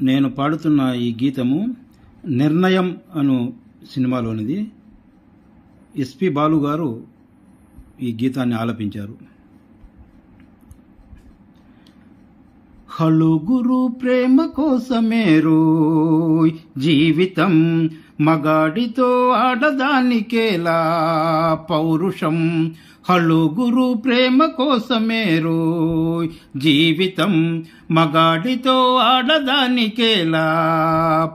నేను పాడుతున్న ఈ గీతము నిర్ణయం అను సినిమాలోనిది. ఎస్పి బాలు గారు ఈ గీతాన్ని ఆలపించారు. హలుగురు ప్రేమ కోసమేరు. జీవితం మగాడితో ఆడదానికేలా. పౌరుషం హలుగురు ప్రేమ కోసమేరు. జీవితం మగాడితో ఆడదానికేలా.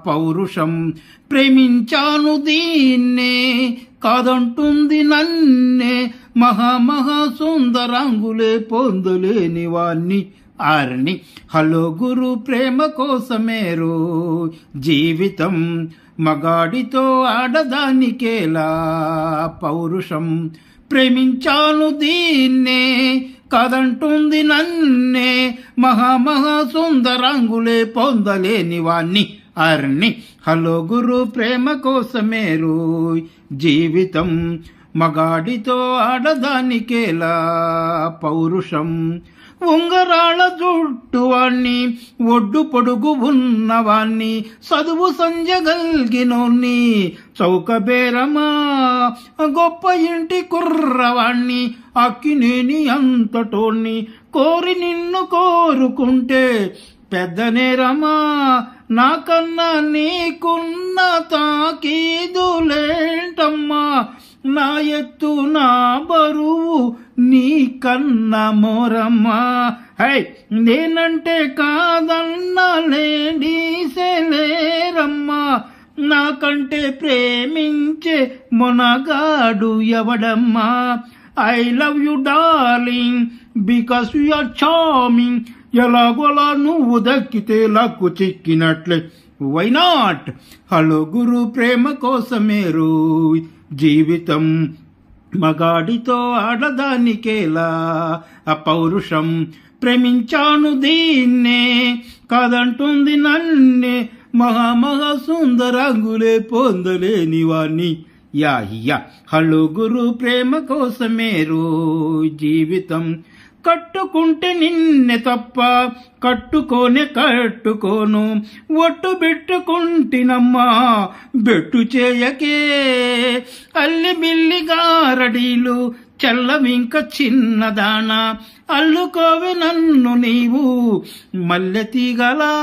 పౌరుషం ప్రేమించాను దీన్నే కాదంటుంది నన్నే. మహామహా సుందరాంగులే పొందలేని వాణ్ణి ఆరణి హలో గురు ప్రేమ కోసమేరు జీవితం మగాడితో ఆడదానికేలా పౌరుషం ప్రేమించాను దీన్నే కదంటుంది నన్నే మహామహా సుందరంగులే పొందలేని వాణ్ణి. అర్ణి హలో గురు ప్రేమ కోసమేరు జీవితం మగాడితో ఆడదానికేలా పౌరుషం ఉంగరాళ జుట్టువాణ్ణి ఒడ్డు పొడుగు ఉన్నవాణ్ణి చదువు సంజగల్గినోన్ని చౌకబేరమా గొప్ప ఇంటి కుర్రవాణ్ణి అక్కినేని అంతటోణ్ణి. కోరి నిన్ను కోరుకుంటే పెద్ద నేరమా నాకన్నా నీకున్న తాకీదులేంటమ్మా నా ఎత్తు నా బరువు నీ కన్న మొరమ్మా. హై నేనంటే కాదన్న లేడీసేలేరమ్మా నాకంటే ప్రేమించే మొనగాడు ఎవడమ్మా? I love you darling because you are charming. ఎలాగోలా నువ్వు దక్కితే లక్కు చిక్కినట్లే. వై నాట్ హలో గురు ప్రేమ కోసమే రోయ్. జీవితం మగాడితో ఆడదానికేలా? అపౌరుషం ప్రేమించాను దీన్నే కాదంటుంది నన్నే. మహామహా సుందరంగులే పొందలేని వాణ్ణి. యా హలుగురు ప్రేమ కోసమే జీవితం కట్టుకుంటే నిన్నె తప్ప కట్టుకోనే కట్టుకోను. ఒట్టు పెట్టుకుంటినమ్మా బెట్టు చేయకే. అల్లి బిల్లి గారడీలు చల్లవింక చిన్నదాన. అల్లుకోవి నన్ను నీవు మల్లె తీగలా.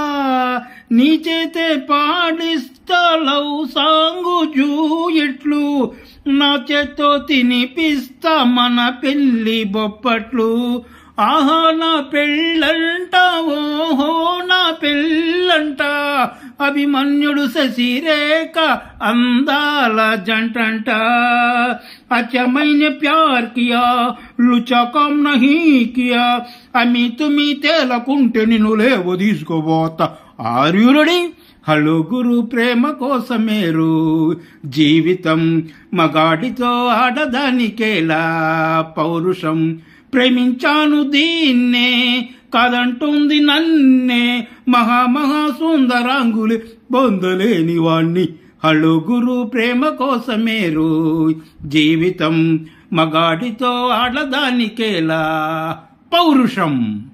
నీ చేతే పాడిస్తా లవ్ సాంగు జూయిట్లు నా చేత్తో తినిపిస్తా మన పెళ్ళి బొప్పట్లు. ఆహా నా పెళ్ళంట ఓహో నా పెళ్ళంట. అభిమన్యుడు శశిరేఖ అందాల జంటంట. అచ్చమైన ప్యార్ కియా లుచకం నహీ కియా అమి తుమి తేలకుంటే నిన్ను లేవు తీసుకోబోతా ఆర్యురుడి హలుగురు ప్రేమ కోసమేరు. జీవితం మగాడితో ఆడదానికేలా. పౌరుషం ప్రేమించాను దీన్నే. కాదంటుంది నన్నే. మహామహా సుందరాంగులు పొందలేని వాణ్ణి. హలో ప్రేమ కోసమేరు. జీవితం మగాడితో ఆడదానికేలా. పౌరుషం.